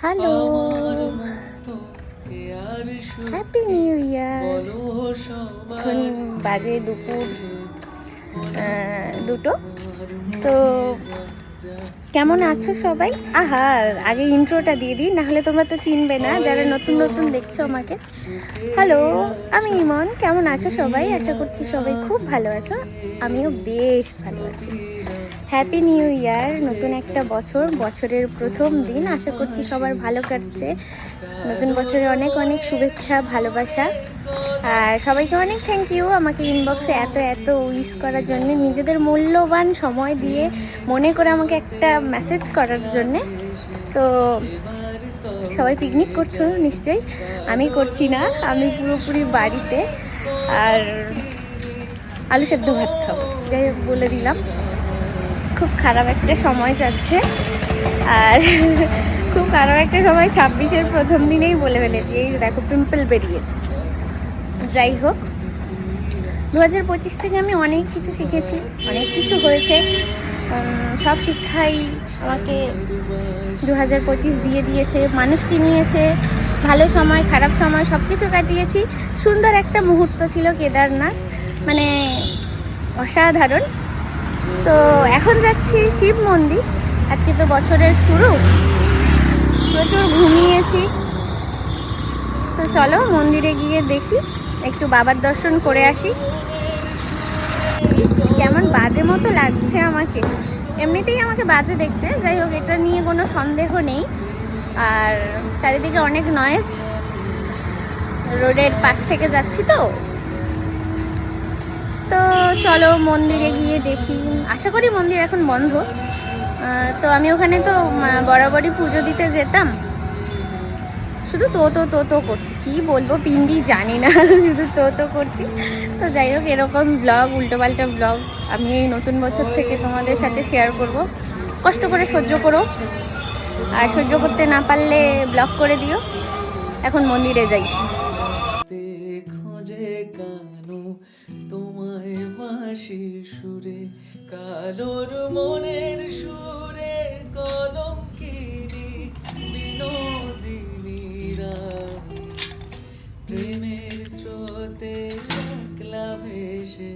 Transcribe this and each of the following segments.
Hello. Happy new year এখন বাজে দুপুর দুটো তো কেমন আছো সবাই? আহা আগে ইন্ট্রোটা দিয়ে দিই নাহলে তোমরা তো চিনবে না যারা নতুন নতুন দেখছ আমাকে। হ্যালো আমি ইমন কেমন আছো সবাই? আশা করছি সবাই খুব ভালো আছো। আমিও বেশ ভালো আছি। হ্যাপি নিউ ইয়ার নতুন একটা বছর, বছরের প্রথম দিন। আশা করছি সবার ভালো কাটছে। নতুন বছরে অনেক অনেক শুভেচ্ছা, ভালোবাসা। আর সবাইকে অনেক থ্যাংক ইউ আমাকে ইনবক্সে এত এত উইশ করার জন্য, নিজেদের মূল্যবান সময় দিয়ে মনে করে আমাকে একটা মেসেজ করার জন্যে। তো সবাই পিকনিক করছ নিশ্চয়ই? আমি করছি না, আমি পুরোপুরি বাড়িতে। আর আলু সেদ্ধ ভাত খাব, যাই বলে দিলাম। খুব খারাপ একটা সময় যাচ্ছে। আর খুব খারাপ একটা সময় ছাব্বিশের প্রথম দিনেই বলে ফেলেছি, এই দেখো, পিম্পল বেরিয়েছে। যাই হোক দু হাজার পঁচিশ থেকে আমি অনেক কিছু শিখেছি, অনেক কিছু হয়েছে। সব শিক্ষাই আমাকে দু হাজার পঁচিশ দিয়ে দিয়েছে, মানুষ চিনিয়েছে, ভালো সময়, খারাপ সময় সব কিছু কাটিয়েছি। সুন্দর একটা মুহূর্ত ছিল কেদারনাথ মানে অসাধারণ। তো এখন যাচ্ছি শিব মন্দির। আজকে তো বছরের শুরু। প্রচুর ঘুমিয়েছি। তো চলো মন্দিরে গিয়ে দেখি, একটু বাবার দর্শন করে আসি। কেমন বাজে মতো লাগছে আমাকে। এমনিতেই আমাকে বাজে দেখতে, যাই হোক, এটা নিয়ে কোনো সন্দেহ নেই। আর চারিদিকে অনেক নয়েজ রোডের পাশ থেকে যাচ্ছি তো। তো চলো মন্দিরে গিয়ে দেখি। আশা করি মন্দির এখন বন্ধ। তো আমি ওখানে তো বরাবরই পুজো দিতে যেতাম। শুধু তো তো তো তো করছি। কি বলব, পিন্ডি জানি না, শুধু তো তো করছি। তো যাই হোক, এরকম ব্লগ উল্টোপাল্টা ব্লগ আমি এই নতুন বছর থেকে তোমাদের সাথে শেয়ার করব। কষ্ট করে সহ্য করো। আর সহ্য করতে না পারলে ব্লগ করে দিও। এখন মন্দিরে যাই। খোঁজে কানু তোমায় বাঁশির সুরে কালোর মনের সুরে কলঙ্কিনী বিনোদিনীরা। প্রেমের স্রোতে একলা ভেসে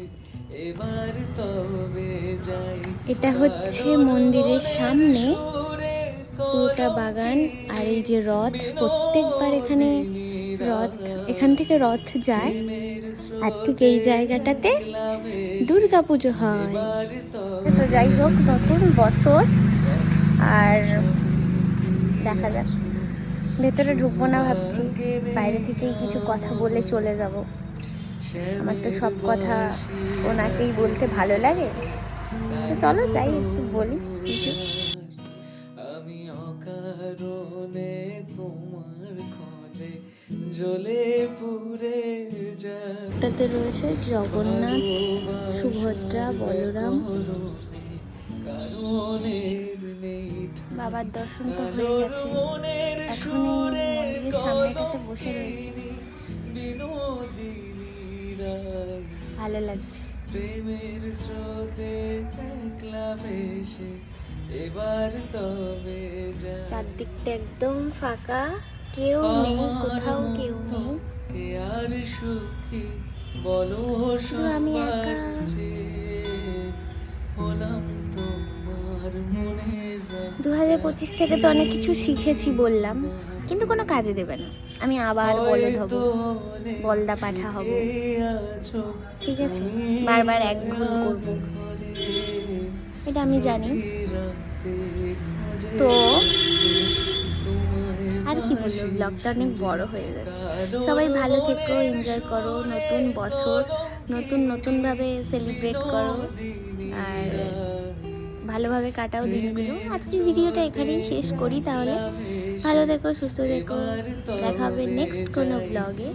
এবার তবে যাই। এটা হচ্ছে মন্দিরের সামনে। পুরোটা বাগান আর এই যে রথ, প্রত্যেকবার এখানে রথ, এখান থেকে রথ যায় আর ঠিক এই জায়গাটাতে দুর্গা পুজো হয়। তো যাই হোক, নতুন বছর আর দেখা যাক। ভেতরে ঢুকবো না ভাবছি, বাইরে থেকেই কিছু কথা বলে চলে যাব। আমার তো সব কথা ওনাকেই বলতে ভালো লাগে। চলো যাই, একটু বলি কিছু জ্বলে পুরে এটাতে রয়েছে জগন্নাথ সুভদ্রা বলরাম। বাবার দর্শন তো হয়ে গেছে। মনের এখন এই মন্দিরের সামনেটাতে বসে রয়েছে। ভালো লাগছে। প্রেমের স্রোতে একলা ভেসে এবার তবে যা চারদিকটা একদম ফাঁকা কেউ নেই কোথাও কেউ কে আর সুখী বলো। সবার হলাম তোমার মনের দু হাজার পঁচিশ থেকে তো অনেক কিছু শিখেছি বললাম কিন্তু কোনো কাজে দেবে না। আমি আবার বলদ হব বলদা পাঠা হব। ঠিক আছে বারবার এক ভুল করব। এটা আমি জানি। তো কি বলব ব্লগটা অনেক বড় হয়ে যাচ্ছে সবাই ভালো থেকো এনজয় করো, নতুন বছর, নতুন, নতুনভাবে সেলিব্রেট করো। আর ভালোভাবে কাটাও দিনগুলো। আজকে ভিডিওটা এখানেই শেষ করি তাহলে। ভালো থেকো, সুস্থ থেকো। দেখা হবে নেক্সট কোনো ব্লগে